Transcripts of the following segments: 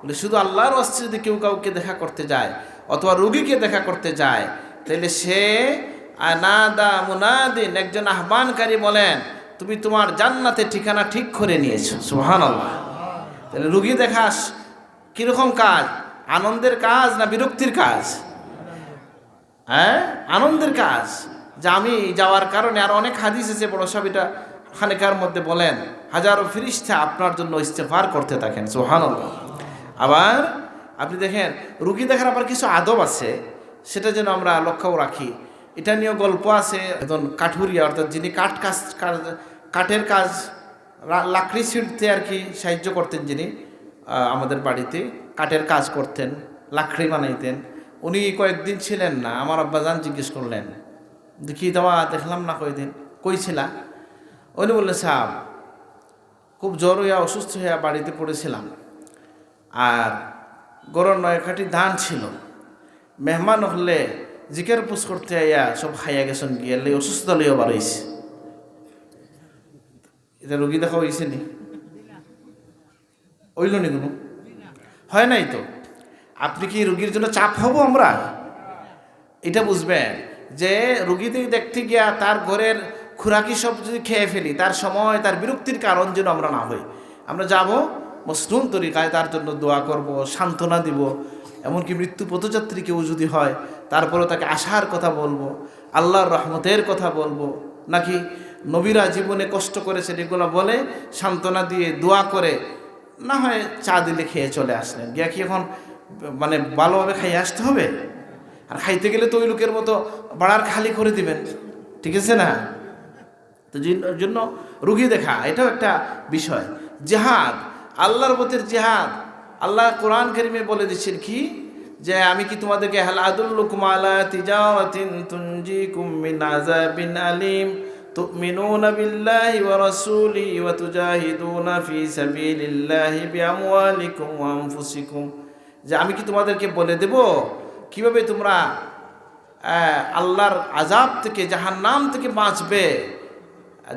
বলে, শুধু আল্লাহর অস্ত্রে যদি কেউ কাউকে দেখা করতে যায় অথবা রুগীকে দেখা করতে যায়, তাহলে সে আনাদা মুনাদিন একজন আহ্বানকারী বলেন, তুমি তোমার জান্নাতে ঠিকানা ঠিক করে নিয়েছো। সুহান আল্লাহ তাহলে রুগী দেখাস, কীরকম কাজ? আনন্দের কাজ না বিরক্তির কাজ? হ্যাঁ? আনন্দের কাজ। যে আমি যাওয়ার কারণে আর অনেক হাদিস আছে, বড় সব এটা খানেকার মধ্যে বলেন, হাজারো ফিরিস্তা আপনার জন্য ইস্তেফার করতে থাকেন সোহান আবার আপনি দেখেন, রুগী দেখার আবার কিছু আদব আছে, সেটা যেন আমরা লক্ষ্যও রাখি। এটা নিয়েও গল্প আছে, একজন কাঠুরিয়া, অর্থাৎ যিনি কাঠ কাজ কাঠের কাজ লাকড়ি ছিঁড়তে আর কি সাহায্য করতেন যিনি আমাদের বাড়িতে, কাঠের কাজ করতেন, লাকড়ি বানাইতেন। উনি কয়েকদিন ছিলেন না, আমার আব্বাজান জিজ্ঞেস করলেন, দেখি দেওয়া দেখলাম না কয়েকদিন কই ছিলা উনি বললেন, সাহেব, খুব জ্বর হইয়া অসুস্থ হইয়া বাড়িতে পড়েছিলাম। আর গরম নয় খাটি ধান ছিল। মেহমান হলে জিকের পুষ করতে আইয়া সব খাইয়া গেছেন, গিয়ে অসুস্থ লইয়া হয়েছে এটা রোগী দেখা হয়েছে নি? ওইল নি কোনো? হয় নাই তো? আপনি কি রুগীর জন্য চাপ হব আমরা? এটা বুঝবেন যে রুগীদের দেখতে গিয়া তার ঘরের খুরাকি সব যদি খেয়ে ফেলি, তার সময়, তার বিরক্তির কারণ যেন আমরা না হই। আমরা যাব মসরুম তরিকায় তার জন্য দোয়া করব, সান্ত্বনা দিব। এমনকি মৃত্যু পথযাত্রী কেউ যদি হয় তারপরে তাকে আশার কথা বলব, আল্লাহর রহমতের কথা বলব। নাকি নবীরা জীবনে কষ্ট করেছে এগুলো বলে, সান্ত্বনা দিয়ে দোয়া করে, না হয় চা দিলে খেয়ে চলে আসলেন। গিয়া কি এখন মানে ভালোভাবে খাইয়ে আসতে হবে? আর খাইতে গেলে তো ওই লোকের মতো বাড়ার খালি করে দিবেন, ঠিক আছে না? তো জন্য রুগী দেখা, এটাও একটা বিষয়। জেহাদ আল্লাহর পথের জেহাদ আল্লাহ কোরআন করিমে বলে দিচ্ছেন কি যে আমি কি তোমাদেরকে হাল আদুল্লুকুম আলা তিজারাতিন তুনজিকুম মিন আযাবিন আলিম تؤمنون بالله ورسوله وتجاهدون في سبيل الله بأموالكم وأنفسكم যে আমি কি তোমাদেরকে বলে দেব কিভাবে তোমরা আহ, আল্লাহর আজাব থেকে জাহান্নাম থেকে বাঁচবে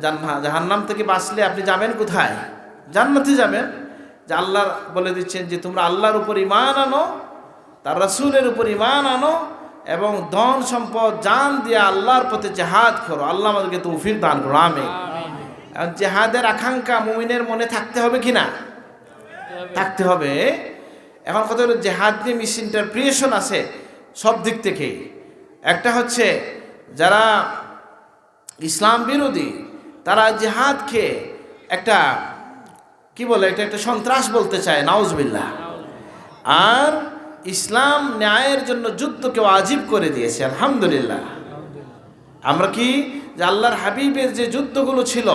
জান্না জাহান্নাম থেকে বাঁচলে আপনি যাবেন কোথায় জান্নাতে যাবেন যে আল্লাহ বলে দিচ্ছেন যে তোমরা আল্লাহর উপর ইমান আনো তার রসুলের উপর ইমান আনো এবং ধন সম্পদ জান দিয়ে আল্লাহর পথে জেহাদ করো। আল্লাহ আমাদেরকে তো তৌফিক দান করো। আমি জেহাদের আকাঙ্ক্ষা মুমিনের মনে থাকতে হবে কি না? থাকতে হবে। এখন কথা হলো জেহাদ নিয়ে মিস ইন্টারপ্রিয়েশন আছে সব দিক থেকেই একটা হচ্ছে যারা ইসলাম বিরোধী তারা জেহাদকে একটা কি বলে, এটা একটা সন্ত্রাস বলতে চায়, নাউজবিল্লাহ। আর ইসলাম ন্যায়ের জন্য যুদ্ধকেও আজীব করে দিয়েছে, আলহামদুলিল্লাহ। আমরা কি যে আল্লাহর হাবিবের যে যুদ্ধগুলো ছিল,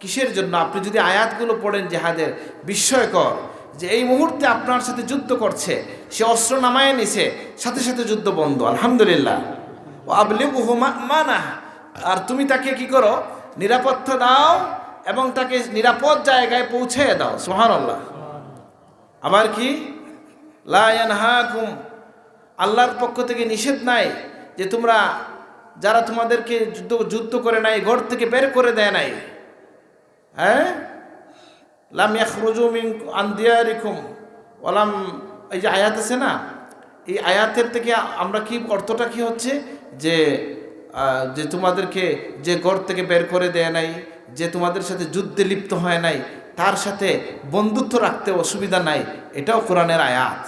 কিসের জন্য? আপনি যদি আয়াতগুলো পড়েন জেহাদের, বিস্ময়কর যে এই মুহূর্তে আপনার সাথে যুদ্ধ করছে, সে অস্ত্র নামায় নিছে, সাথে সাথে যুদ্ধ বন্ধ, আলহামদুলিল্লাহ। ও মানা আর তুমি তাকে কি করো? নিরাপত্তা দাও এবং তাকে নিরাপদ জায়গায় পৌঁছে দাও সোহান আল্লাহ আবার কি? লায়ানহাকুম আল্লাহর পক্ষ থেকে নিষেধ নাই যে তোমরা, যারা তোমাদেরকে যুদ্ধ যুদ্ধ করে নাই, ঘর থেকে বের করে দেয় নাই। হ্যাঁ? লাম ইয়াখরুজু মিন আন দিয়ারিকুম ওয়ালাম, এই যে আয়াত আছে না, এই আয়াতের থেকে আমরা কি, অর্থটা কি হচ্ছে? যে যে তোমাদেরকে যে ঘর থেকে বের করে দেয় নাই যে তোমাদের সাথে যুদ্ধে লিপ্ত হয় নাই, তার সাথে বন্ধুত্ব রাখতে অসুবিধা নাই, এটাও কোরআনের আয়াত।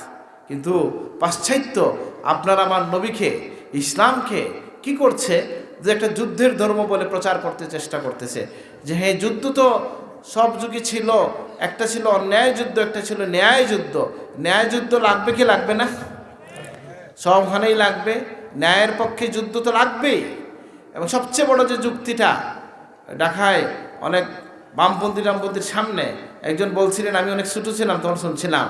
কিন্তু পাশ্চাত্য আপনার আমার নবীকে, ইসলামকে কি করছে? যে একটা যুদ্ধের ধর্ম বলে প্রচার করতে চেষ্টা করতেছে। যে হ্যাঁ যুদ্ধ তো সব যুগে ছিল, একটা ছিল অন্যায় যুদ্ধ, একটা ছিল ন্যায় যুদ্ধ। ন্যায় যুদ্ধ লাগবে কি লাগবে না? সবখানেই লাগবে। ন্যায়ের পক্ষে যুদ্ধ তো লাগবেই। এবং সবচেয়ে বড় যে যুক্তিটা ঢাকায় অনেক বামপন্থী রামপন্থীর সামনে একজন বলছিলেন, আমি অনেক ছোটো ছিলাম, তখন শুনছিলাম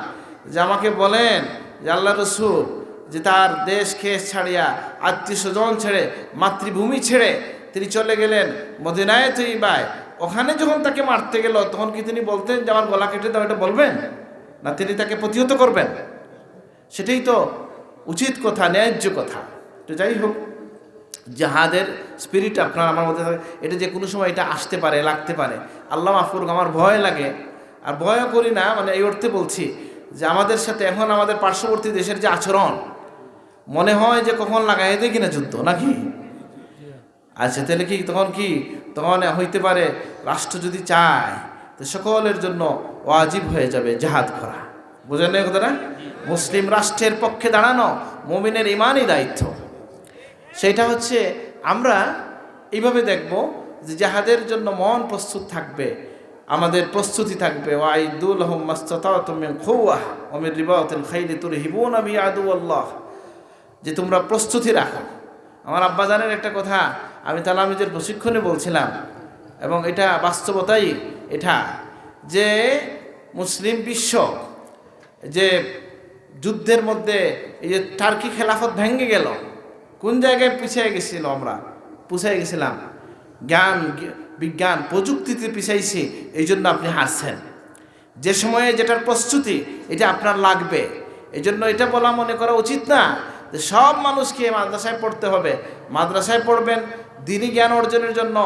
যে আমাকে বলেন যে আল্লাহ রসুল যে তার দেশ খেস ছাড়িয়া আত্মীয় স্বজন ছেড়ে, মাতৃভূমি ছেড়ে তিনি চলে গেলেন মদিনায় তৈবায়। ওখানে যখন তাকে মারতে গেল, তখন কি তিনি বলতেন যে, আমার গলা কেটে দাও, এটা বলবেন? না, তিনি তাকে প্রতিহত করবেন? সেটাই তো উচিত কথা, ন্যায্য কথা। তো যাই হোক জাহাদের স্পিরিট আপনার আমার মধ্যে থাকে। এটা যে কোনো সময় এটা আসতে পারে, লাগতে পারে। আল্লাহ মাফ করুক, আমার ভয় লাগে। আর ভয়ও করি না মানে এই অর্থে বলছি যে আমাদের সাথে এখন আমাদের পার্শ্ববর্তী দেশের যে আচরণ, মনে হয় যে কখন লাগাই দেয় কিনা যুদ্ধ, নাকি? আচ্ছা তাহলে কি তখন কি? তখন হইতে পারে রাষ্ট্র যদি চায়, তো সকলের জন্য ওয়াজিব হয়ে যাবে জাহাদ করা। বুঝেন না কথাটা? মুসলিম রাষ্ট্রের পক্ষে দাঁড়ানো, মুমিনের ইমানই দায়িত্ব। সেটা হচ্ছে আমরা এইভাবে দেখব যে জাহাদের জন্য মন প্রস্তুত থাকবে, আমাদের প্রস্তুতি থাকবে। ওয়াইদুল অমির রিবাউতুল আদু যে তোমরা প্রস্তুতি রাখো। আমার আব্বাজানের একটা কথা, আমি তালামিজের প্রশিক্ষণে বলছিলাম, এবং এটা বাস্তবতাই এটা, যে মুসলিম বিশ্ব, যে যুদ্ধের মধ্যে এই যে টার্কি খেলাফত ভেঙে গেল কোন জায়গায় পিছিয়ে গেছিল আমরা? পুষাই গেছিলাম। জ্ঞান, বিজ্ঞান প্রযুক্তিতে পিছাইছি এই জন্য আপনি হারছেন। যে সময়ে যেটার প্রস্তুতি, এটা আপনার লাগবে। এই জন্য এটা বলা মনে করা উচিত না যে সব মানুষকে মাদ্রাসায় পড়তে হবে। মাদ্রাসায় পড়বেন দিনী জ্ঞান অর্জনের জন্য,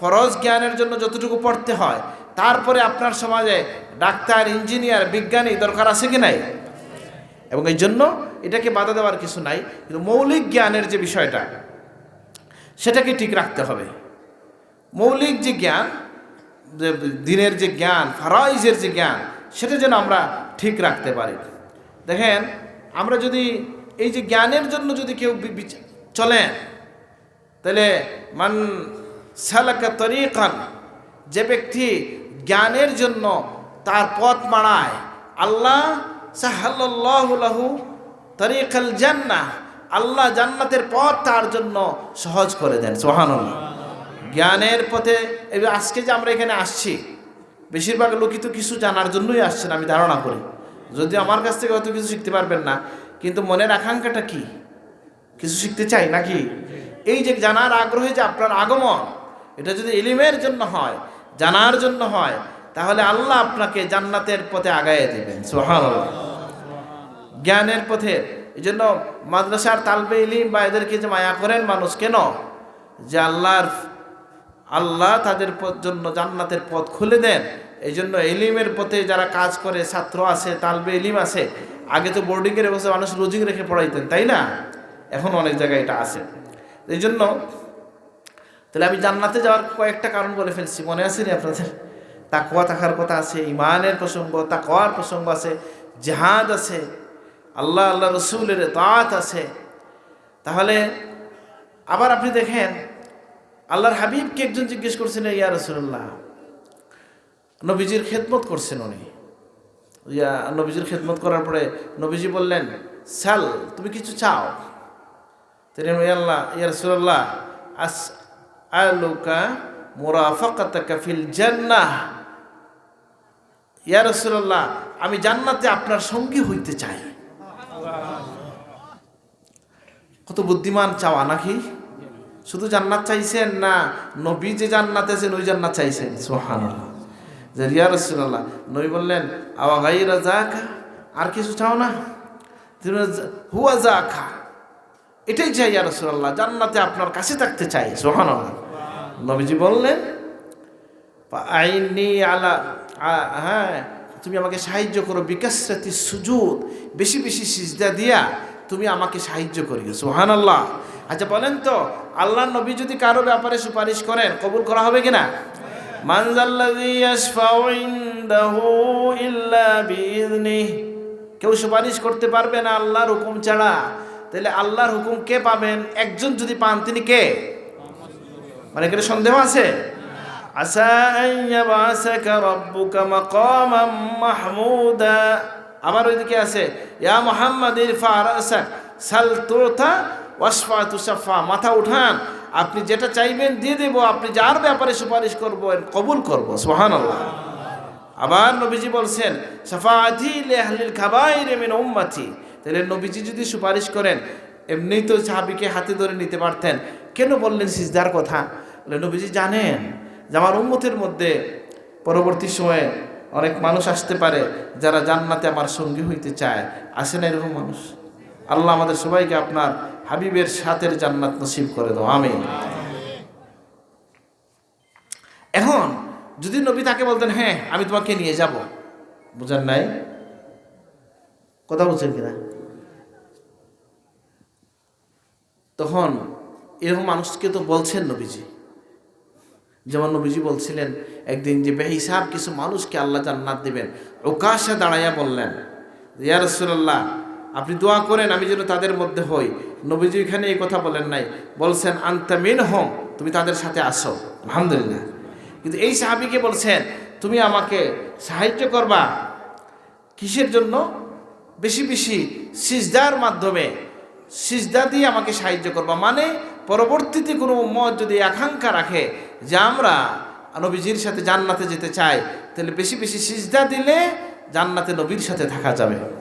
ফরজ জ্ঞানের জন্য যতটুকু পড়তে হয়। তারপরে আপনার সমাজে ডাক্তার, ইঞ্জিনিয়ার, বিজ্ঞানী দরকার আছে কি নাই? এবং এই জন্য এটাকে বাধা দেওয়ার কিছু নাই, কিন্তু মৌলিক জ্ঞানের যে বিষয়টা, সেটাকে ঠিক রাখতে হবে। মৌলিক যে জ্ঞান দিনের যে জ্ঞান, ফারাইজের যে জ্ঞান, সেটা যেন আমরা ঠিক রাখতে পারি। দেখেন, আমরা যদি এই যে জ্ঞানের জন্য যদি কেউ চলেন তাহলে মান সালাকা তরিকান, যে ব্যক্তি জ্ঞানের জন্য তার পথ মাড়ায় আল্লাহ তরিকাল আল্লাহ জান্নাতের পথ তার জন্য সহজ করে দেন সোহানুল্লাহ জ্ঞানের পথে আজকে যে আমরা এখানে আসছি, বেশিরভাগ লোকই তো কিছু জানার জন্যই আসছেন আমি ধারণা করি। যদি আমার কাছ থেকে হয়তো কিছু শিখতে পারবেন না, কিন্তু মনের আকাঙ্ক্ষাটা কি? কিছু শিখতে চাই নাকি? এই যে জানার আগ্রহে যে আপনার আগমন, এটা যদি এলিমের জন্য হয়, জানার জন্য হয় তাহলে আল্লাহ আপনাকে জান্নাতের পথে আগায় দেবেন। সোহান জ্ঞানের পথে। এই জন্য মাদ্রাসার তালবে ইলিম বা এদেরকে যে মায়া করেন মানুষ, কেন? যে আল্লাহর, আল্লাহ তাদের জন্য জান্নাতের পথ খুলে দেন। এই জন্য এলিমের পথে যারা কাজ করে, ছাত্র আছে, তালবে এলিম আছে, আগে তো বোর্ডিংয়ের অবস্থা মানুষ রোজিং রেখে পড়াইতেন, তাই না? এখন অনেক জায়গায় এটা আছে। এই জন্য তাহলে আমি জান্নাতে যাওয়ার কয়েকটা কারণ বলে ফেলছি। মনে আছে নি আপনাদের? তাকওয়া থাকার কথা আছে ইমানের প্রসঙ্গ, তাকওয়ার প্রসঙ্গ আছে, জাহাদ আছে, আল্লাহ আল্লাহ রসুলের তাঁত আছে। তাহলে আবার আপনি দেখেন, আল্লাহর হাবিবকে একজন জিজ্ঞেস করছেন, ইয়া রসুল্লাহ নবীজির খেদমত করছেন উনি। ইয়া, নবীজির খেদমত করার পরে নবীজি বললেন, সাল, তুমি কিছু চাও? তিনি আল্লাহ, ইয়া রসুল্লাহ আস, আলুকা মুরাফাকাতাকা ফিল জান্নাহ। ইয়া রসুল্লাহ আমি জান্নাতে আপনার সঙ্গী হইতে চাই। কত বুদ্ধিমান চাওয়া নাকি? শুধু জান্নাত চাইছেন না, নবী যে জান্নাতে আছেন, ওই জান্নাত চাইছেন। সোহান যে রিয়া রসুল্লাহ নবী বললেন, আওয়া যা খা আর কিছু চাও না? হুয়া যা খা এটাই চাই ইয়া রসুল্লাহ জান্নাতে আপনার কাছে থাকতে চাই। সোহান নবীজি বললেন আইনি আলা হ্যাঁ তুমি আমাকে সাহায্য করো বিকাশ বিকাশরাতি সুজুদ। বেশি বেশি সিজদা দিয়া তুমি আমাকে সাহায্য করিও সোহান আল্লাহ আচ্ছা বলেন তো, আল্লাহ নবী যদি কারও ব্যাপারে সুপারিশ করেন, কবুল করা হবে কিনা? কেউ সুপারিশ করতে পারবে না আল্লাহর হুকুম ছাড়া। তাহলে আল্লাহর হুকুম কে পাবেন? একজন যদি পান, তিনি কে? মানে সন্দেহ আছে? আসা রাব্বুকা মাকামাম মাহমুদা। আবার ওইদিকে আছে, ইয়া মুহাম্মদ, ইরফা রাসাক সাল তুতা ওয়াসফা তুসাফা মাথা উঠান, আপনি যেটা চাইবেন দিয়ে দেব, আপনি যার ব্যাপারে সুপারিশ করবেন কবুল করব। সুবহানাল্লাহ। আবার নবীজি বলছেন, সাফাআতি লিআহলিল কাবাইর মিন উম্মতি। তাহলে নবীজি যদি সুপারিশ করেন, এমনিই তো সাহাবিকে হাতে ধরে নিতে পারতেন। কেন বললেন সিজদার কথা? নবীজি জানেন যে আমার উম্মতের মধ্যে পরবর্তী সময়ে অনেক মানুষ আসতে পারে যারা জান্নাতে আমার সঙ্গী হইতে চায়। আসে না এরকম মানুষ? আল্লাহ আমাদের সবাইকে আপনার হাবিবের সাথের জান্নাত নসিব করে দাও। আমি এখন যদি নবী তাকে বলতেন হ্যাঁ আমি তোমাকে নিয়ে যাব। বুঝার নাই? কথা বলছেন কিনা? তখন এরকম মানুষকে তো বলছেন নবীজি। যেমন নবীজি বলছিলেন, একদিন যে বেহিসাব কিছু মানুষকে আল্লাহ জান্নাত দিবেন। ওকাশে দাঁড়াইয়া বললেন, ইয়া রাসূলুল্লাহ, আপনি দোয়া করেন আমি যেন তাদের মধ্যে হই। নবীজি এখানে এই কথা বলেন নাই, বলছেন আন্তামিন হোম তুমি তাদের সাথে আসো। আলহামদুলিল্লাহ। কিন্তু এই সাহাবিকে বলছেন, তুমি আমাকে সাহায্য করবা কিসের জন্য? বেশি বেশি সিজদার মাধ্যমে, সিজদা দিয়ে আমাকে সাহায্য করবা। মানে পরবর্তীতে কোনো মত যদি আকাঙ্ক্ষা রাখে যে আমরা নবীজির সাথে জান্নাতে যেতে চাই, তাহলে বেশি বেশি সিজদা দিলে জান্নাতে নবীর সাথে থাকা যাবে।